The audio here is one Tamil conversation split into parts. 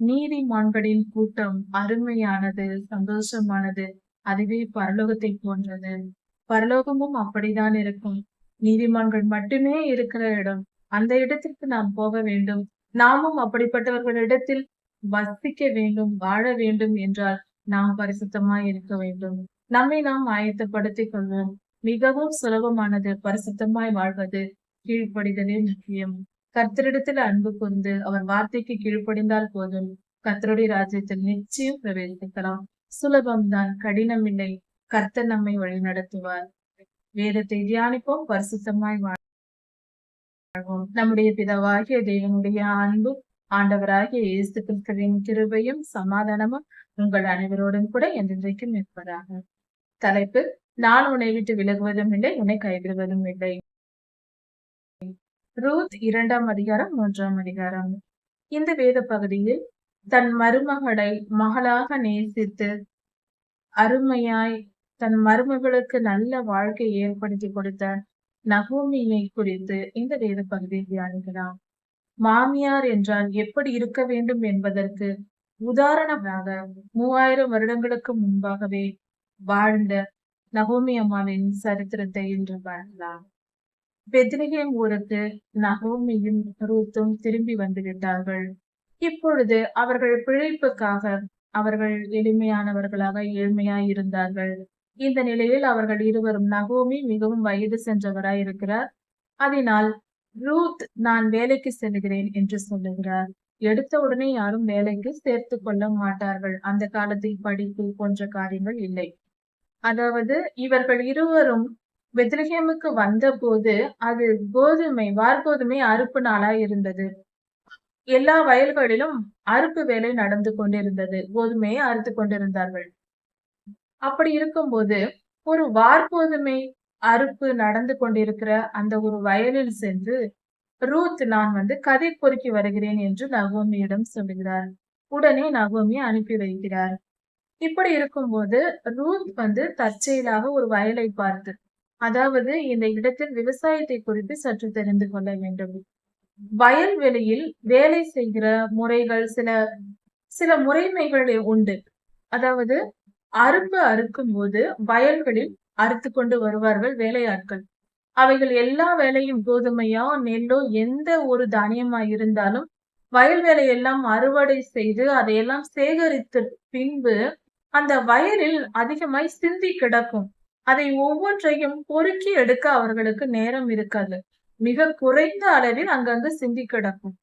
நீதிமான்களின் கூட்டம் அருமையானது சந்தோஷமானது அதுவே பரலோகத்தை போன்றது. பரலோகமும் அப்படித்தான் இருக்கும். நீதிமான்கள் மட்டுமே இருக்கிற இடம். அந்த இடத்திற்கு நாம் போக வேண்டும். நாமும் அப்படிப்பட்டவர்களிடத்தில் வசிக்க வேண்டும் வாழ வேண்டும் என்றால் நாம் பரிசுத்தமாய் இருக்க வேண்டும். நம்மை நாம் ஆயத்தப்படுத்திக் கொள்வோம். மிகவும் சுலபமானது பரிசுத்தமாய் வாழ்வது கீழ்ப்படிதலே முக்கியம். கர்த்தரிடத்தில் அன்பு கொண்டு அவர் வார்த்தைக்கு கீழ்ப்படிந்தால் போதும். கர்த்தருடைய ராஜ்யத்தில் நிச்சயம் பிரவேசிக்கலாம். சுலபம்தான் கடினம் இல்லை. கர்த்தர் நம்மை வழி நடத்துவார். வேதத்தை தியானிப்போம் பரிசுத்தமாய் வாழ்வோம். நம்முடைய பிதவாகிய தேவனுடைய அன்பு ஆண்டவராகிய இயேசு கிறிஸ்துவின் கிருபையும் சமாதானமும் உங்கள் அனைவரோடும் கூட என்றென்றைக்கும் இருப்பதாக. தலைப்பு நான் உன்னை விட்டு விலகுவதும் இல்லை உன்னை கைவிடுவதும் இல்லை. ரூத் இரண்டாம் அதிகாரம் மூன்றாம் அதிகாரம். இந்த வேத பகுதியில் தன் மருமகளை மகளாக நேசித்து அருமையாய் தன் மருமகளுக்கு நல்ல வாழ்க்கை ஏற்படுத்தி கொடுத்த நகோமியை குறித்து இந்த வேத பகுதியை தியானிக்கலாம் மாமியார் என்றால் எப்படி இருக்க வேண்டும் என்பதற்கு உதாரணமாக மூவாயிரம் வருடங்களுக்கு முன்பாகவே வாழ்ந்த நகோமி அம்மாவின் சரித்திரத்தை இன்று பார்க்கலாம். பெத்ரஹேம் ஊருக்கு நகோமியும் ரூத்தும் திரும்பி வந்துவிட்டார்கள். இப்பொழுது அவர்கள் பிழைப்புக்காக அவர்கள் எளிமையானவர்களாக ஏழ்மையாய் இருந்தார்கள் இந்த நிலையில் அவர்கள் இருவரும் நகோமி மிகவும் வயது சென்றவராய் இருக்கிறார் அதனால் ரூத் நான் வேலைக்கு செல்கிறேன் என்று சொல்லுகிறார். எடுத்த உடனே யாரும் வேலைக்கு சேர்த்து கொள்ள மாட்டார்கள். அந்த காலத்தில் படிப்பு போன்ற காரியங்கள் இல்லை. அதாவது இவர்கள் இருவரும் பெத்லஹேமுக்கு வந்த போது அது கோதுமை வார்கோதுமை அறுப்பு நாளா இருந்தது. எல்லா வயல்களிலும் அறுப்பு வேலை நடந்து கொண்டிருந்தது. கோதுமையை அறுத்து கொண்டிருந்தார்கள். அப்படி இருக்கும்போது ஒரு வார்கோதுமை அறுப்பு நடந்து கொண்டிருக்கிற அந்த ஒரு வயலில் சென்று ரூத் நான் வந்து கதை பொறுக்கி வருகிறேன் என்று நகோமியிடம் சொல்லுகிறார். உடனே நகோமி அனுப்பி வைக்கிறார். இப்படி இருக்கும்போது ரூத் வந்து தற்செயலாக ஒரு வயலை பார்த்து அதாவது இந்த இடத்தில் விவசாயத்தை குறித்து சற்று தெரிந்து கொள்ள வேண்டும். வயல்வெளியில் வேலை செய்கிற முறைகள் சில சில முறைமைகள் உண்டு. அதாவது அறுப்பு அறுக்கும் போது வயல்களில் அறுத்து கொண்டு வருவார்கள் வேலையாட்கள். அவைகள் எல்லா வேலையும் கோதுமையோ நெல்லோ எந்த ஒரு தானியமா இருந்தாலும் வயல் வேலையெல்லாம் அறுவடை செய்து அதையெல்லாம் சேகரித்த பின்பு அந்த வயலில் அதிகமாய் சிந்தி கிடக்கும். அதை ஒவ்வொன்றையும் பொறுக்கி எடுக்க அவர்களுக்கு நேரம் இருக்காது. மிக குறைந்த அளவில் அங்கங்கு சிந்தி கிடக்கும்.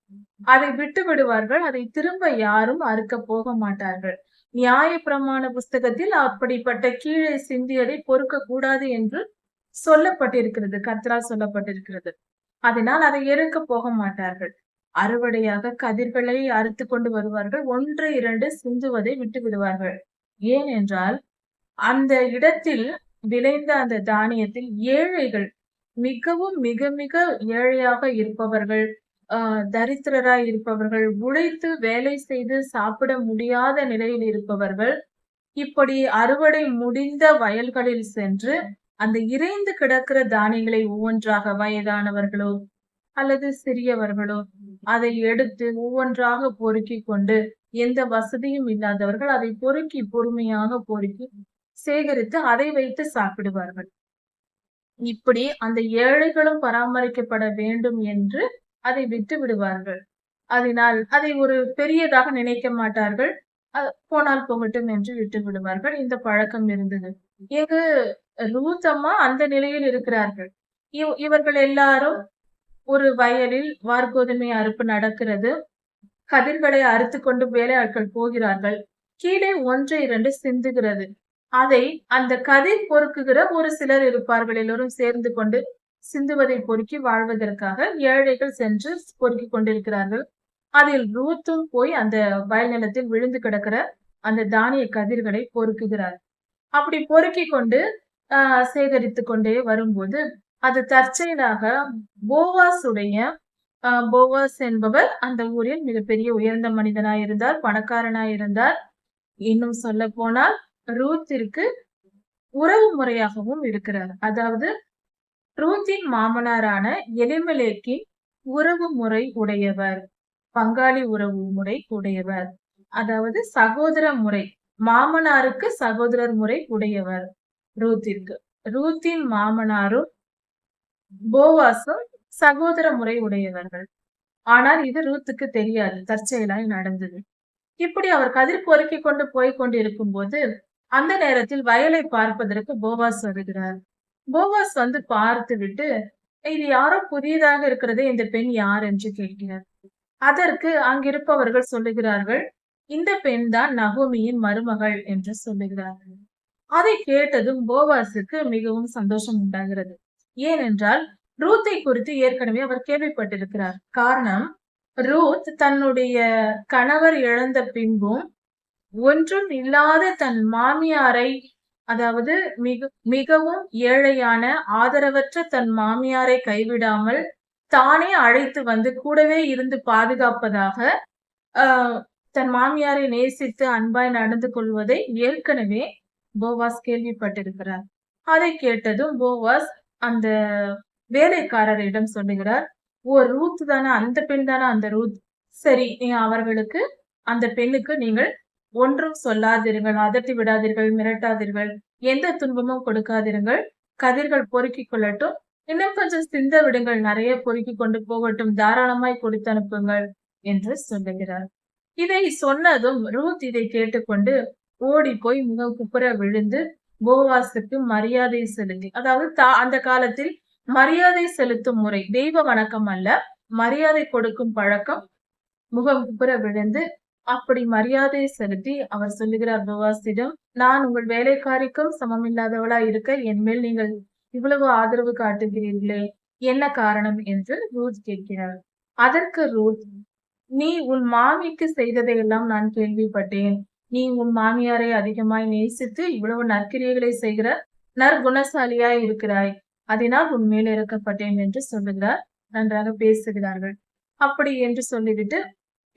அதை விட்டு விடுவார்கள். அதை திரும்ப யாரும் அறுக்க போக மாட்டார்கள். நியாய பிரமாண புஸ்தகத்தில் அப்படிப்பட்ட கீழே சிந்தியதை பொறுக்க கூடாது என்று சொல்லப்பட்டிருக்கிறது. கத்ரா சொல்லப்பட்டிருக்கிறது. அதனால் அதை எடுக்க போக மாட்டார்கள். அறுவடையாக கதிர்களை அறுத்து கொண்டு வருவார்கள். ஒன்று இரண்டு சிந்துவதை விட்டு விடுவார்கள். ஏன் என்றால் அந்த இடத்தில் விளைந்த அந்த தானியத்தில் ஏழைகள் மிகவும் மிக மிக ஏழையாக இருப்பவர்கள் தரித்திரராய் இருப்பவர்கள் உழைத்து வேலை செய்து சாப்பிட முடியாத நிலையில் இருப்பவர்கள் இப்படி அறுவடை முடிந்த வயல்களில் சென்று அந்த இறைந்து கிடக்கிற தானியங்களை ஒவ்வொன்றாக வயதானவர்களோ அல்லது சிறியவர்களோ அதை எடுத்து ஒவ்வொன்றாக பொறுக்கி கொண்டு எந்த வசதியும் இல்லாதவர்கள் அதை பொறுக்கி பொறுமையாக பொறுக்கி சேகரித்து அதை வைத்து சாப்பிடுவார்கள். இப்படி அந்த ஏழைகளும் பராமரிக்கப்பட வேண்டும் என்று அதை விட்டு விடுவார்கள். அதனால் அதை ஒரு பெரியதாக நினைக்க மாட்டார்கள். போனால் போகட்டும் என்று விட்டு விடுவார்கள். இந்த பழக்கம் இருந்தது. இங்கு ரூத்தம்மா அந்த நிலையில் இருக்கிறார்கள். இவ் இவர்கள் எல்லாரும் ஒரு வயலில் வார்கோதுமை அறுப்பு நடக்கிறது. கதிர்களை அறுத்து கொண்டு வேலையாட்கள் போகிறார்கள். கீழே ஒன்று இரண்டு சிந்துகிறது. அதை அந்த கதிர் பொறுக்குகிற ஒரு சிலர் இருப்பார்கள். எல்லோரும் சேர்ந்து கொண்டு சிந்துவதை பொறுக்கி வாழ்வதற்காக ஏழைகள் சென்று பொறுக்கி கொண்டிருக்கிறார்கள். அதில் ரூத்தும் போய் அந்த வயல் நிலத்தில் விழுந்து கிடக்கிற அந்த தானிய கதிர்களை பொறுக்குகிறார். அப்படி பொறுக்கி கொண்டு ஆஹ் சேகரித்து கொண்டே வரும்போது அது தற்செயலாக போவாஸ் உடைய போவாஸ் என்பவர் அந்த ஊரில் மிகப்பெரிய உயர்ந்த மனிதனாய் இருந்தார் பணக்காரனாய் இருந்தார் இன்னும் சொல்ல போனால் ரூத்திற்கு உறவு முறையாகவும் இருக்கிறார் அதாவது ரூத்தின் மாமனாரான எலிமலேக்கின் உறவு முறை உடையவர். பங்காளி உறவு முறை உடையவர். அதாவது சகோதர முறை. மாமனாருக்கு சகோதரர் முறை உடையவர். ரூத்திற்கு ரூத்தின் மாமனாரும் போவாசும் சகோதர முறை உடையவர்கள். ஆனால் இது ரூத்துக்கு தெரியாது. தற்செயலாய் நடந்தது. இப்படி அவர் கதிர் பொறுக்கி கொண்டு போய் கொண்டிருக்கும் போது அந்த நேரத்தில் வயலை பார்ப்பதற்கு போவாஸ் வருகிறார். போவாஸ் வந்து பார்த்து விட்டு இது யாரோ புதியதாக இருக்கிறதே இந்த பெண் யார் என்று கேட்கிறார். அதற்கு அங்கிருப்பவர்கள் சொல்லுகிறார்கள் இந்த பெண் தான் நகோமியின் மருமகள் என்று சொல்லுகிறார்கள். அதை கேட்டதும் போவாஸுக்கு மிகவும் சந்தோஷம் உண்டாகிறது. ஏனென்றால் ரூத்தை குறித்து ஏற்கனவே அவர் கேள்விப்பட்டிருக்கிறார். காரணம் ரூத் தன்னுடைய கணவர் இழந்த பின்பும் ஒன்றும் இல்லாத தன் மாமியாரை அதாவது மிக மிகவும் ஏழையான ஆதரவற்ற தன் மாமியாரை கைவிடாமல் தானே அழைத்து வந்து கூடவே இருந்து பாதுகாப்பதாக தன் மாமியாரை நேசித்து அன்பாய் நடந்து கொள்வதை ஏற்கனவே போவாஸ் கேள்விப்பட்டிருக்கிறார். அதை கேட்டதும் போவாஸ் அந்த வேலைக்காரரிடம் சொல்லுகிறார் ஓ ரூத் தானே அந்த பெண் தானே அந்த ரூத். சரி அவர்களுக்கு அந்த பெண்ணுக்கு நீங்கள் ஒன்றும் சொல்லாதீர்கள் அதட்டி விடாதீர்கள் மிரட்டாதீர்கள். எந்த துன்பமும் கொடுக்காதீர்கள் கதிர்கள் பொறுக்கிக் கொள்ளட்டும். இன்னும் கொஞ்சம் சிந்த விடுங்கள். நிறைய பொறுக்கி கொண்டு போகட்டும். தாராளமாய் கொடுத்து அனுப்புங்கள் என்று சொல்லுகிறார். இதை சொன்னதும் ரூத் இதை கேட்டுக்கொண்டு ஓடி போய் மிக குப்புற விழுந்து போவாசுக்கு மரியாதை செலுத்தி அதாவது தா அந்த காலத்தில் மரியாதை செலுத்தும் முறை தெய்வ வணக்கம் அல்ல மரியாதை கொடுக்கும் பழக்கம் முகம் குப்புற விழுந்து அப்படி மரியாதை செலுத்தி அவர் சொல்லுகிறார் போவாசிடம் நான் உங்கள் வேலைக்காரிக்கும் சமமில்லாதவளா இருக்க என் மேல் நீங்கள் இவ்வளவு ஆதரவு காட்டுகிறீர்களே என்ன காரணம் என்று ரூத் கேட்கிறார். அதற்கு ரூத் நீ உன் மாமிக்கு செய்ததையெல்லாம் நான் கேள்விப்பட்டேன். நீ உன் மாமியாரை அதிகமாய் நேசித்து இவ்வளவு நற்கிரியைகளை செய்கிற நற்குணசாலியாய் இருக்கிறாய். அதனால் உன் மேல் இறக்கப்பட்டேன் என்று சொல்லுகிறார் நன்றாக பேசுகிறார்கள். அப்படி என்று சொல்லிவிட்டு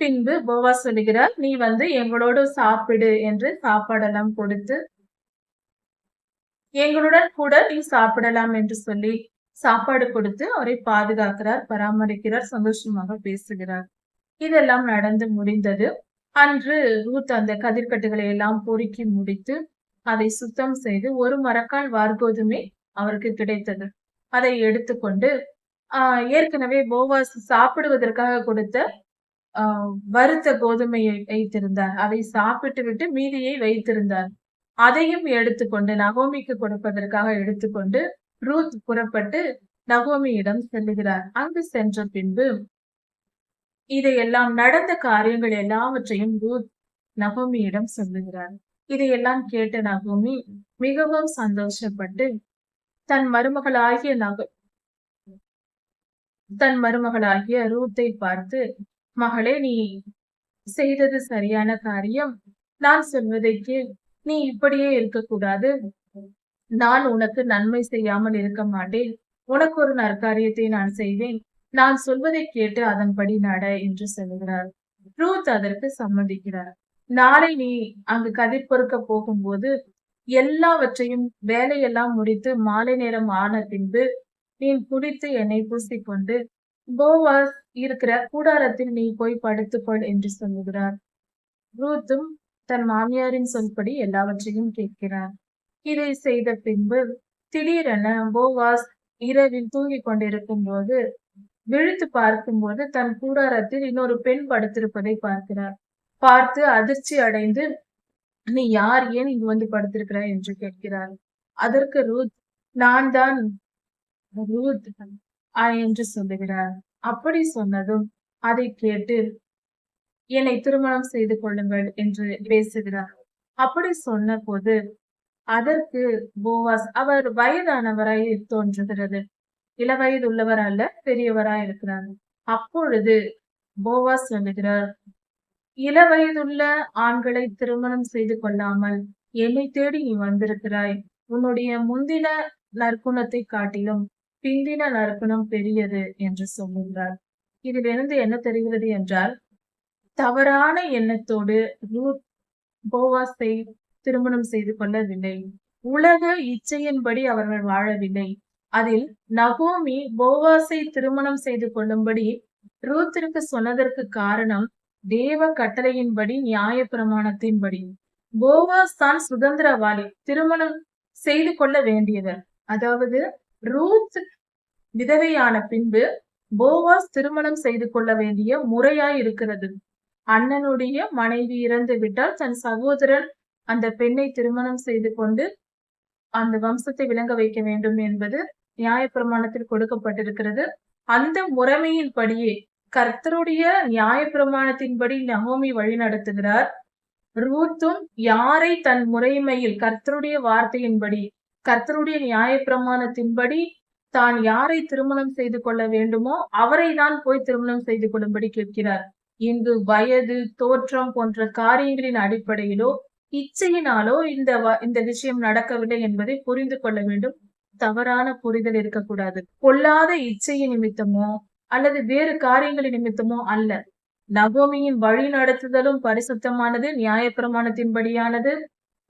பின்பு போவா சொல்லுகிறார் நீ வந்து எங்களோடு சாப்பிடு என்று சாப்பாடெல்லாம் கொடுத்து எங்களுடன் கூட நீ சாப்பிடலாம் என்று சொல்லி சாப்பாடு கொடுத்து அவரை பாதுகாக்கிறார் பராமரிக்கிறார் சந்தோஷமாக பேசுகிறார். இதெல்லாம் நடந்து முடிந்தது. அன்று ரூத் அந்த கதிர்கட்டுகளை எல்லாம் பொறுக்கி முடித்து அதை சுத்தம் செய்து ஒரு மரக்கால் வார்கோதுமே அவருக்கு கிடைத்தது. அதை எடுத்துக்கொண்டு ஆஹ் ஏற்கனவே போவாஸ் சாப்பிடுவதற்காக கொடுத்த வறுத்த கோதுமையை வைத்திருந்தார். அதை சாப்பிட்டு விட்டு மீதியை வைத்திருந்தார். அதையும் எடுத்துக்கொண்டு நகோமிக்கு கொடுப்பதற்காக எடுத்துக்கொண்டு ரூத் புறப்பட்டு நகோமியிடம் செல்லுகிறார். அங்கு சென்ற பின்பு இதையெல்லாம் நடந்த காரியங்கள் எல்லாவற்றையும் ரூத் நகோமியிடம் சொல்லுகிறார். இதையெல்லாம் கேட்ட நகோமி மிகவும் சந்தோஷப்பட்டு தன் மருமகளாகிய நக தன் மருமகளாகிய ரூத்தை பார்த்து மகளே நீ செய்தது சரியான காரியம். நான் சொல்வதை நீ இப்படியே இருக்கக்கூடாது. நான் உனக்கு நன்மை செய்யாமல் இருக்க மாட்டேன். உனக்கு ஒரு நற்காரியத்தை நான் செய்வேன். நான் சொல்வதை கேட்டு அதன்படி நட என்று சொல்லுகிறார் ரூத் அதற்கு சம்மதிக்கிறார். நாளை நீ அங்கு கதிர் பொறுக்க போகும்போது எல்லாவற்றையும் வேலையெல்லாம் முடித்து மாலை நேரம் ஆன பின்பு நீ குடித்து என்னை பூசிக்கொண்டு போவாஸ் இருக்கிற கூடாரத்தில் நீ போய் படுத்துக்கொள் என்று சொல்லுகிறார். ரூத்தும் தன் மாமியாரின் சொல்படி எல்லாவற்றையும் கேட்கிறார். இதை செய்த பின்பு திடீரென போவாஸ் இரவில் தூங்கிக் கொண்டிருக்கும் போது விழித்து பார்க்கும்போது தன் கூடாரத்தில் இன்னொரு பெண் படுத்திருப்பதை பார்க்கிறார். பார்த்து அதிர்ச்சி அடைந்து நீ யார்? ஏன் இங்கு வந்து படுத்திருக்கிறாய்? என்று கேட்கிறார். அதற்கு ரூத் நான் தான். ரூத் என்று சொல்லுகிறார். அப்படி சொன்னதும் அதை கேட்டு என்னை திருமணம் செய்து கொள்ளுங்கள் என்று பேசுகிறார். அப்படி சொன்ன போது அதற்கு போவாஸ் அவர் வயதானவராய் தோன்றுகிறது. இள வயது உள்ளவர் அல்ல பெரியவராய் இருக்கிறார். அப்பொழுது போவாஸ் சொல்லுகிறார் இள வயதுள்ள ஆண்களை திருமணம் செய்து கொள்ளாமல் என்னை தேடி நீ வந்திருக்கிறாய். உன்னுடைய முந்தின நற்குணத்தை காட்டிலும் பிந்தின நற்குணம் பெரியது என்று சொல்லுகிறார். இதிலிருந்து என்ன தெரிகிறது என்றால் தவறான எண்ணத்தோடு ரூத் போவாஸை திருமணம் செய்து கொள்ளவில்லை. உலக இச்சையின்படி அவர்கள் வாழவில்லை. அதில் நகோமி போவாஸை திருமணம் செய்து கொள்ளும்படி ரூத்திற்கு சொன்னதற்கு காரணம் தேவ கட்டளையின்படி நியாய பிரமாணத்தின்படி போவாஸ் தான் சுதந்திரவாளி திருமணம் செய்து கொள்ள வேண்டியவர். அதாவது ரூத் விதவையான பின்பு போவாஸ் திருமணம் செய்து கொள்ள வேண்டிய முறையாய் இருக்கிறது. அண்ணனுடைய மனைவி இறந்து விட்டால் தன் சகோதரன் அந்த பெண்ணை திருமணம் செய்து கொண்டு அந்த வம்சத்தை விளங்க வைக்க வேண்டும் என்பது நியாயப்பிரமாணத்தில் கொடுக்கப்பட்டிருக்கிறது. அந்த முறைமையின் படியே கர்த்தருடைய நியாயப்பிரமாணத்தின்படி நகோமி வழி நடத்துகிறார். ரூத்தும் யாரை தன் முறைமையில் கர்த்தருடைய வார்த்தையின்படி கர்த்தருடைய நியாய பிரமாணத்தின்படி தான் யாரை திருமணம் செய்து கொள்ள வேண்டுமோ அவரை தான் போய் திருமணம் செய்து கொள்ளும்படி கேட்கிறார். இங்கு வயது தோற்றம் போன்ற காரியங்களின் அடிப்படையிலோ இச்சையினாலோ இந்த இந்த விஷயம் நடக்கவில்லை என்பதை புரிந்து கொள்ள வேண்டும். தவறான புரிதல் இருக்கக்கூடாது. கொல்லாத இச்சையின் நிமித்தமோ அல்லது வேறு காரியங்களின் நிமித்தமோ அல்ல. நகோமியின் வழி நடத்துதலும் பரிசுத்தமானது நியாயப்பிரமாணத்தின்படியானது.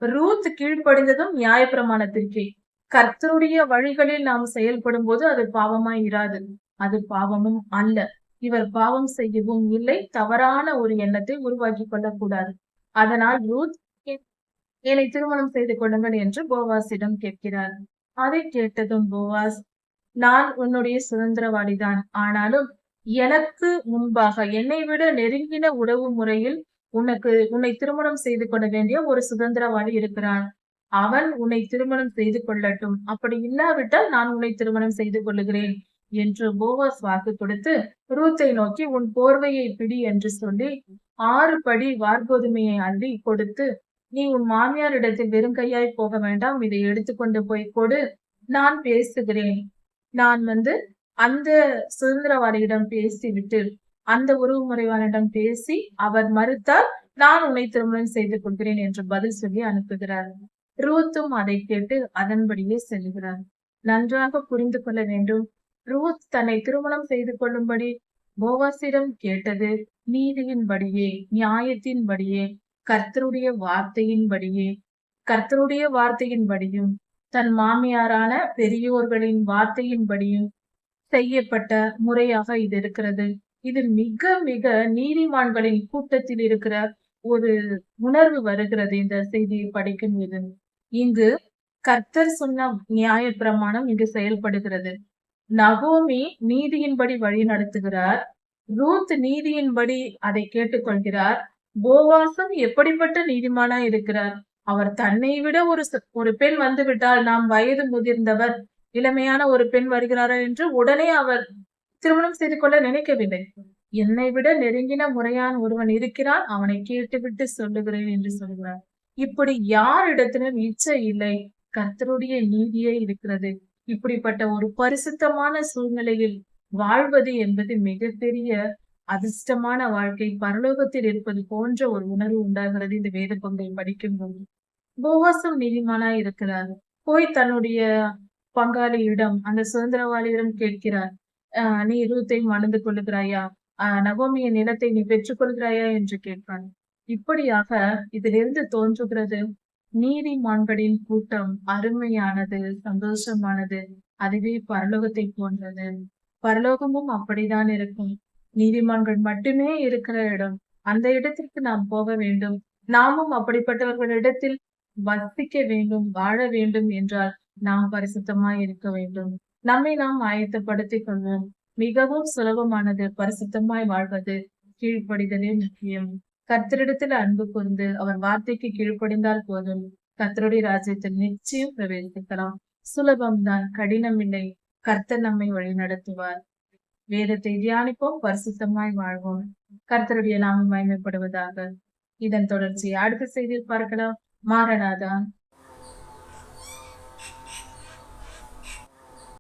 ரூத் கீழ்ப்படிந்ததும் நியாயப்பிரமாணத்திற்கே கர்த்தருடைய வழிகளில் நாம் செயல்படும் போது அது பாவமாய் இராது. அது பாவமும் அல்ல. இவர் பாவம் செய்யவும் இல்லை தவறான ஒரு எண்ணத்தை உருவாக்கி கொள்ளக்கூடாது. அதனால் ரூத் என்னை திருமணம் செய்து கொள்ளுங்கள் என்று போவாஸிடம் கேட்கிறார். அதை கேட்டதும் போவாஸ் நான் உன்னுடைய சுதந்திரவாதிதான். ஆனாலும் எனக்கு முன்பாக என்னை விட நெருங்கின உறவு முறையில் உனக்கு உன்னை திருமணம் செய்து கொள்ள வேண்டிய ஒரு சுதந்திரவாளி இருக்கிறான். அவன் உன்னை திருமணம் செய்து கொள்ளட்டும். அப்படி இல்லாவிட்டால் நான் உன்னை திருமணம் செய்து கொள்ளுகிறேன் என்று போவாஸ் வாக்கு கொடுத்து ரூத்தை நோக்கி உன் போர்வையை பிடி என்று சொல்லி ஆறு படி வார்கோதுமையை அள்ளி கொடுத்து நீ உன் மாமியாரிடத்தில் வெறுங்கையாய் போக வேண்டாம். இதை எடுத்துக்கொண்டு போய் கொடு. நான் பேசுகிறேன். நான் வந்து அந்த சுதந்திரவாதியிடம் பேசிவிட்டு அந்த உறவு முறைவானிடம் பேசி அவர் மறுத்தால் நான் உன்னை திருமணம் செய்து கொள்கிறேன் என்று பதில் சொல்லி அனுப்புகிறார். ரூத்தும் அதை கேட்டு அதன்படியே செல்கிறார். நன்றாக புரிந்து கொள்ள வேண்டும். ரூத் தன்னை திருமணம் செய்து கொள்ளும்படி போவாசிடம் கேட்டது நீதியின்படியே நியாயத்தின்படியே கர்த்தருடைய வார்த்தையின்படியே கர்த்தருடைய வார்த்தையின்படியும் தன் மாமியாரான பெரியோர்களின் வார்த்தையின்படியும் செய்யப்பட்ட முறையாக இது இருக்கிறது. இது மிக மிக நீதிமான்களின் கூட்டத்தில் இருக்கிற ஒரு உணர்வு வருகிறது இந்த செய்தியை படிக்கும் போது. இங்கு கர்த்தர் சொன்ன நியாய பிரமாணம் இங்கு செயல்படுகிறது. நகோமி நீதியின்படி வழி நடத்துகிறார். ரூத் நீதியின்படி அதை கேட்டுக்கொள்கிறார். போவாசம் எப்படிப்பட்ட நீதிமானா இருக்கிறார். அவர் தன்னை விட ஒரு ஒரு பெண் வந்துவிட்டால் நாம் வயது முதிர்ந்தவர் இளமையான ஒரு பெண் வருகிறாரா என்று உடனே அவர் திருமணம் செய்து கொள்ள நினைக்கவில்லை. என்னை விட நெருங்கின முறையான ஒருவன் இருக்கிறான். அவனை கேட்டுவிட்டு சொல்லுகிறேன் என்று சொல்கிறார். இப்படி யாரிடத்திலும் இச்சை இல்லை. கர்த்தருடைய நீதியே இருக்கிறது. இப்படிப்பட்ட ஒரு பரிசுத்தமான சூழ்நிலையில் வாழ்வது என்பது மிகப்பெரிய அதிர்ஷ்டமான வாழ்க்கை. பரலோகத்தில் இருப்பது போன்ற ஒரு உணர்வு உண்டாகிறது இந்த வேத பங்கை படிக்கும் போது போவாசம் நீதிமானா இருக்கிறார். போய் தன்னுடைய பங்காளியிடம் அந்த சுதந்திரவாளியிடம் கேட்கிறார். நீ ரூத்தை மணந்து கொள்ளுகிறாயா? நகோமியின் நிலத்தை நீ பெற்றுக் கொள்கிறாயா? என்று கேட்பான். இப்படியாக இதிலிருந்து தோன்றுகிறது. நீதிமான்களின் கூட்டம் அருமையானது சந்தோஷமானது அதுவே பரலோகத்தை போன்றது. பரலோகமும் அப்படிதான் இருக்கும். நீதிமான்கள் மட்டுமே இருக்கிற இடம். அந்த இடத்திற்கு நாம் போக வேண்டும். நாமும் அப்படிப்பட்டவர்களிடத்தில் வசிக்க வேண்டும் வாழ வேண்டும் என்றால் நாம் பரிசுத்தமாய் இருக்க வேண்டும். நம்மை நாம் ஆயத்தப்படுத்திக் கொள்வோம் மிகவும் சுலபமானது பரிசுத்தமாய் வாழ்வது கீழ்ப்படிதலே முக்கியம். கர்த்தரிடத்தில் அன்பு கூர்ந்து அவர் வார்த்தைக்கு கீழ்ப்படிந்தால் போதும். கர்த்தருடைய ராஜ்யத்தில் நிச்சயம் பிரவேசிக்கலாம். சுலபம்தான் கடினம் இல்லை. கர்த்தர் நம்மை வழி நடத்துவார். வேதத்தை தியானிப்போம் பரிசுத்தமாய் வாழ்வோம். கர்த்தருடைய நாமம் மயமைப்படுவதாக இதன் தொடர்ச்சி அடுத்த செய்தியில் பார்க்கலாம். மாறனாதான்